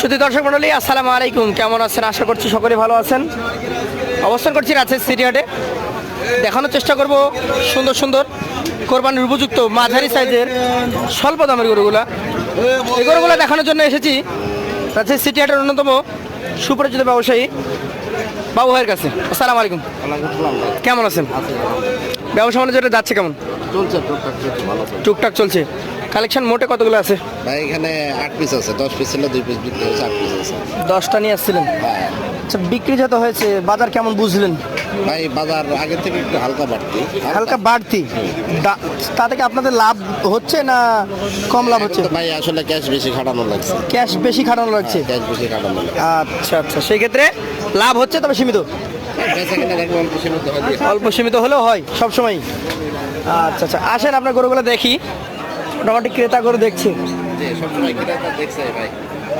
শুধু দর্শক মন্ডলী আসসালামু আলাইকুম। কেমন আছেন? আশা করছি সকলে ভালো আছেন। অবস্থান করছি রাজশাহী সিটি হাটে দেখানোর চেষ্টা করব সুন্দর সুন্দর কোরবানির উপযুক্ত মাঝারি সাইজের স্বল্প দামের গরুগুলা। এই গরুগুলা দেখানোর জন্য এসেছি রাজশাহী সিটি হাটের অন্যতম সুপরিচিত ব্যবসায়ী বাবু ভাইয়ের কাছে। আসসালামু আলাইকুম। কেমন আছেন? ব্যবসা বাণিজ্যটা যাচ্ছে কেমন? চলছে টুকটাক চলছে ভালো চলছে। টুকটাক চলছে। কালেকশন মোটে কতগুলো আছে? ভাই এখানে আট পিস আছে দশ পিস ছিল দুই পিস বিক্রি হয়েছে আট পিস আছে। দশটা নিয়ে আসছিলেন? হ্যাঁ। আচ্ছা বিক্রি যত হয়েছে বাজার কেমন বুঝলেন? ভাই বাজার আগে থেকে একটু হালকা বাড়তি। হালকা বাড়তি? দা- তা থেকে আপনাদের লাভ হচ্ছে না কম লাভ হচ্ছে? ভাই আসলে ক্যাশ বেশি খাটানো লাগছে। ক্যাশ বেশি খাটানো লাগছে? ক্যাশ বেশি খাটানো লাগছে। আচ্ছা আচ্ছা সেই ক্ষেত্রে লাভ হচ্ছে তবে সীমিত? বেচা কিনা দেখব অল্প সীমিত হয়। দিয়ে। অল্প সীমিত হলেও হয় সব সময় আচ্ছা আচ্ছা। আসেন আপনার গরুগুলো দেখি। মোটামুটি ক্রেতা গরু দেখছি।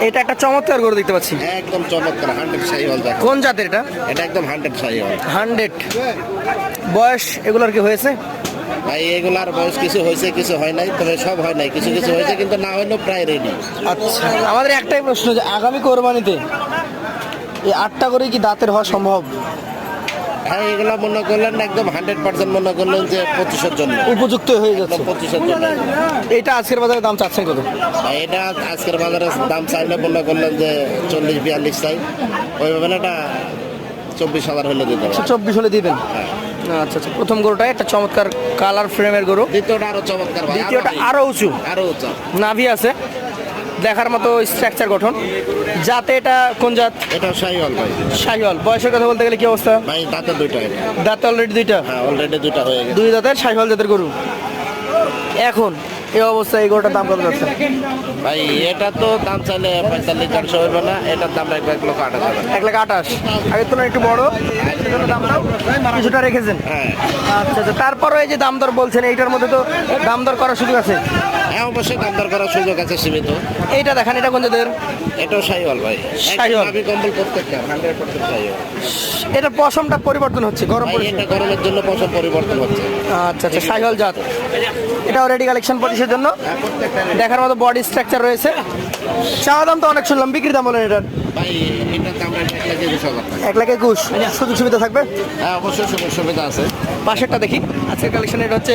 এটা একটা চমৎকার গরু দেখতে পাচ্ছি। একদম চমৎকার হান্ড্রেড সাই হল কোন জাতের এটা? এটা একদম হান্ড্রেড সাই হল হান্ড্রেড। বয়স এগুলোর কি হয়েছে? ভাই এগুলার বয়স কিছু হয়েছে কিছু হয় নাই তবে সব হয় নাই। কিছু কিছু হয়েছে কিন্তু না হইলেও প্রায় রেডি আচ্ছা আমাদের একটাই প্রশ্ন যে আগামী কোরবানিতে এই আটটা করে কি দাঁতের হওয়া সম্ভব? হ্যাঁ এগুলা মনে করলেন একদম হান্ড্রেড পার্সেন্ট মনে করলেন যে পঁচিশের জন্য। উপযুক্ত হয়ে যাচ্ছে পঁচিশের জন্য। এইটা আজকের বাজারে দাম চাচ্ছেন কত? এটা আজকের বাজারে দাম চাইলে মনে করলেন যে চল্লিশ বিয়াল্লিশ চাই। ওইভাবে না এটা চব্বিশ হাজার হলে দিতে হবে চব্বিশ হলে দিবেন? হ্যাঁ। আচ্ছা আচ্ছা প্রথম গরুটা একটা চমৎকার কালার ফ্রেমের গরু। দ্বিতীয়টা আরও চমৎকার দ্বিতীয়টা আরও উঁচু। আরও উঁচা। নাভি আছে। দেখার মতো স্ট্রাকচার গঠন। যাতে এটা কোন জাত? এটা শাহিওয়াল ভাই। শাহিওয়াল। বয়সের কথা বলতে গেলে কি অবস্থা? ভাই দাঁতের দুইটা দাঁত অলরেডি দুইটা? হ্যাঁ অলরেডি দুইটা হয়ে গেছে। দুই দাঁতের শাহিওয়াল জাতের গরু। এখন এই অবস্থায় এই গরুটার দাম কত যাচ্ছে? ভাই এটা তো দাম চাইলে পঁয়তাল্লিশ চারশো হইবে না এটার দাম রাখবে এক লক্ষ আট হাজার। এক লাখ আঠাশ। আগের তুলনায় একটু বড় সেজন্য দামটাও কিছুটা রেখেছেন। হ্যাঁ। আচ্ছা আচ্ছা তারপরও এই যে দাম দর বলছেন এইটার মধ্যে তো দাম দর করার সুযোগ আছে? হ্যাঁ অবশ্যই দাম দর করার সুযোগ আছে সীমিত। এইটা দেখান এটা কোন জাতের? এটাও হল ভাই। শাহিওয়াল। আমি কম্বল প্রত্যেকটা হান্ড্রেড পার্সেন্ট হল এটা পশমটা পরিবর্তন হচ্ছে গরম এটা গরমের জন্য পছন্দ পরিবর্তন হচ্ছে। আচ্ছা আচ্ছা সাইহল জাত। এটাও রেডি কালেকশন পঁচিশের জন্য। দেখার মতো বডি স্ট্রাকচার রয়েছে। চাওয়া দাম তো অনেক শুনলাম বিক্রি দাম বলেন এটার। এক লাখ একুশ এক লাখ একুশ। সুযোগ সুবিধা থাকবে? হ্যাঁ অবশ্যই সুযোগ সুবিধা আছে। পাশেরটা দেখি। আজকের কালেকশন এটা হচ্ছে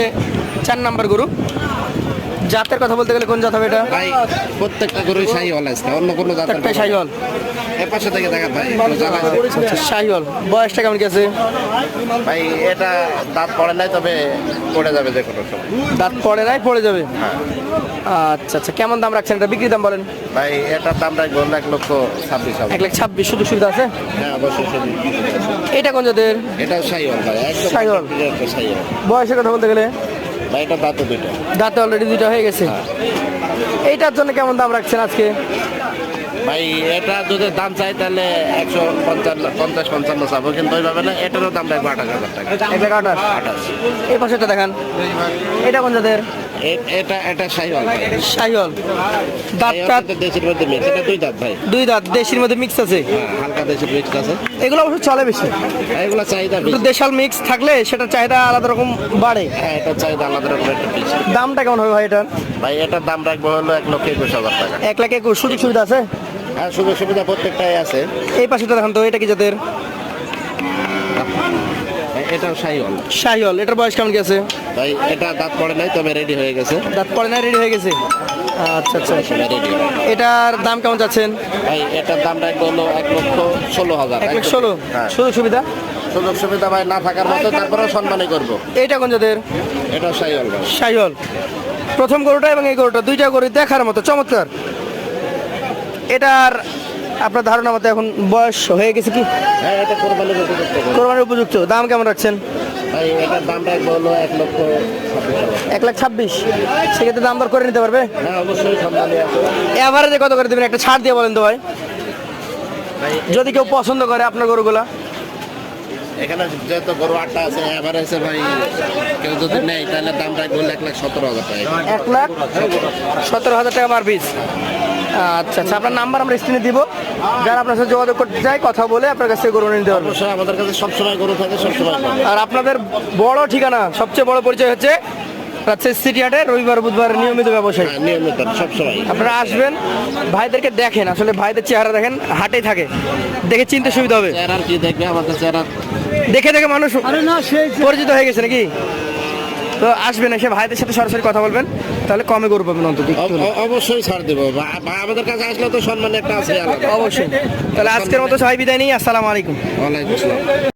চার নাম্বার গরু। জাতের কথা বলতে গেলে কোন জাত হবে এটা? ভাই প্রত্যেকটা গরুই শাহি হল আজকে অন্য কোনো জাতের চারটাই শাহিওয়াল এ পাশে থেকে দেখা ভাই একটু আছে। আচ্ছা শাহিওয়াল বয়সটা কেমন গেছে ভাই এটা দাঁত পড়ে নাই তবে পড়ে যাবে যে কোনো সময়। দাঁত পড়ে নাই পড়ে যাবে? হ্যাঁ। আচ্ছা আচ্ছা কেমন দাম রাখছেন এটা? বিক্রি দাম বলেন। ভাই এটার দাম রাখব এক লক্ষ ছাব্বিশ এক লাখ ছাব্বিশ সুযোগ সুবিধা আছে? হ্যাঁ অবশ্যই। এটা কোন জাতের? এটা শাহি হল ভাই একদম শাহিওয়াল। হল বয়সের কথা বলতে গেলে? ভাই এটা দাঁতে দুইটা। দাঁতে অলরেডি দুইটা হয়ে গেছে। এইটার জন্য কেমন দাম রাখছেন আজকে? ভাই এটা যদি দাম চাই তাহলে একশো পঞ্চান্ন পঞ্চাশ পঞ্চান্ন চাবো কিন্তু ওইভাবে না এটারও দাম রাখব আঠাশ হাজার টাকা। এক আঠাশ আঠাশ। এই পাশেটা দেখান। এটা কোন এ- এটা এটা শাহি হল ভাই শাহিওয়াল দাঁত এই টাত হচ্ছে দেশের মধ্যে মিক্স এটা দুই দাঁত ভাই। দুই দাঁত দেশির মধ্যে মিক্স আছে? হ্যাঁ হালকা দেশের মিক্স আছে। এগুলো অবশ্য চলে বেশি। এগুলো চাহিদা কিন্তু দেশাল মিক্স থাকলে সেটা চাহিদা আলাদা রকম বাড়ে। হ্যাঁ এটা চাহিদা আলাদা রকম একটা পিস দামটা কেমন হবে ভাই এটার ভাই এটার দাম রাখব হলো এক লক্ষ একুশ হাজার টাকা। এক লাখ একুশ সুযোগ সুবিধা আছে? হ্যাঁ সুযোগ সুবিধা প্রত্যেকটাই আছে। এই পাশেটা দেখান তো এটা কি ভাই, এটাও শাহি হল এটার বয়স কেমন আছে? ভাই এটা দাঁত পড়ে নাই তবে রেডি হয়ে গেছে। দাঁত পড়ে না রেডি হয়ে গেছে? আচ্ছা আচ্ছা। রেডি এটার দাম কেমন চাচ্ছেন? ভাই এটার দাম রাখব হলো এক লক্ষ ষোলো হাজার। এক লাখ ষোলো? হ্যাঁ। সুযোগ সুবিধা? সুযোগ সুবিধা ভাই না থাকার মতো তারপরেও সম্মানই করব। এইটা কোন জাতের? এটাও শাহি হল ভাই প্রথম গরুটা এবং এই গরুটা দুইটা গরু দেখার মতো চমৎকার। এটার আপনার ধারণা মতো এখন বয়স হয়ে গেছে কি? হ্যাঁ এটা কোরবানির উপযুক্ত। কোরবানির উপযুক্ত। দাম কেমন রাখছেন? ভাই এটার দাম রাখব হলো এক লক্ষ এক লাখ ছাব্বিশ। সেক্ষেত্রে দাম দর করে নিতে পারবে? হ্যাঁ অবশ্যই আছে। কত করে দেবেন? একটা ছাড় দিয়ে বলেন তো ভাই। যদি কেউ পছন্দ করে আপনার গরুগুলা। এখানে গরু আটটা আছে ভাই কেউ যদি নেয় তাহলে দাম রাখব এক লাখ সতেরো হাজার টাকা। এক লাখ সতেরো হাজার টাকা পার পিস আচ্ছা আচ্ছা আপনার নাম্বার আমরা স্ক্রিনে দিব। যারা আপনার সাথে যোগাযোগ করতে চায় কথা বলে আপনার কাছ থেকে গরু নিতে পারবে। অবশ্যই আমাদের কাছে সবসময় গরু থাকে সবসময় পাবে আর আপনাদের বড় ঠিকানা সবচেয়ে বড় পরিচয় হচ্ছে রাজশাহী সিটি হাটে রবিবার বুধবার নিয়মিত ব্যবসায়ী। হ্যাঁ, নিয়মিত সবসময়। আপনারা আসবেন ভাইদেরকে দেখেন আসলে ভাইদের চেহারা দেখেন হাটেই থাকে। দেখে চিনতে সুবিধা হবে। চেহারার কি দেখবে? আমাদের চেহারা দেখে দেখে মানুষ পরিচিত হয়ে গেছে নাকি? তো আসবেন এসে ভাইদের সাথে সরাসরি কথা বলবেন তাহলে কমে গরু পাবেন অন্তত অবশ্যই ছাড় দেবো। আমাদের কাছে আসলে তো সম্মান একটা আছে অবশ্যই। তাহলে আজকের মতো সবাই বিদায় নিই আসসালামু আলাইকুম। ওয়ালাইকুম আসসালাম।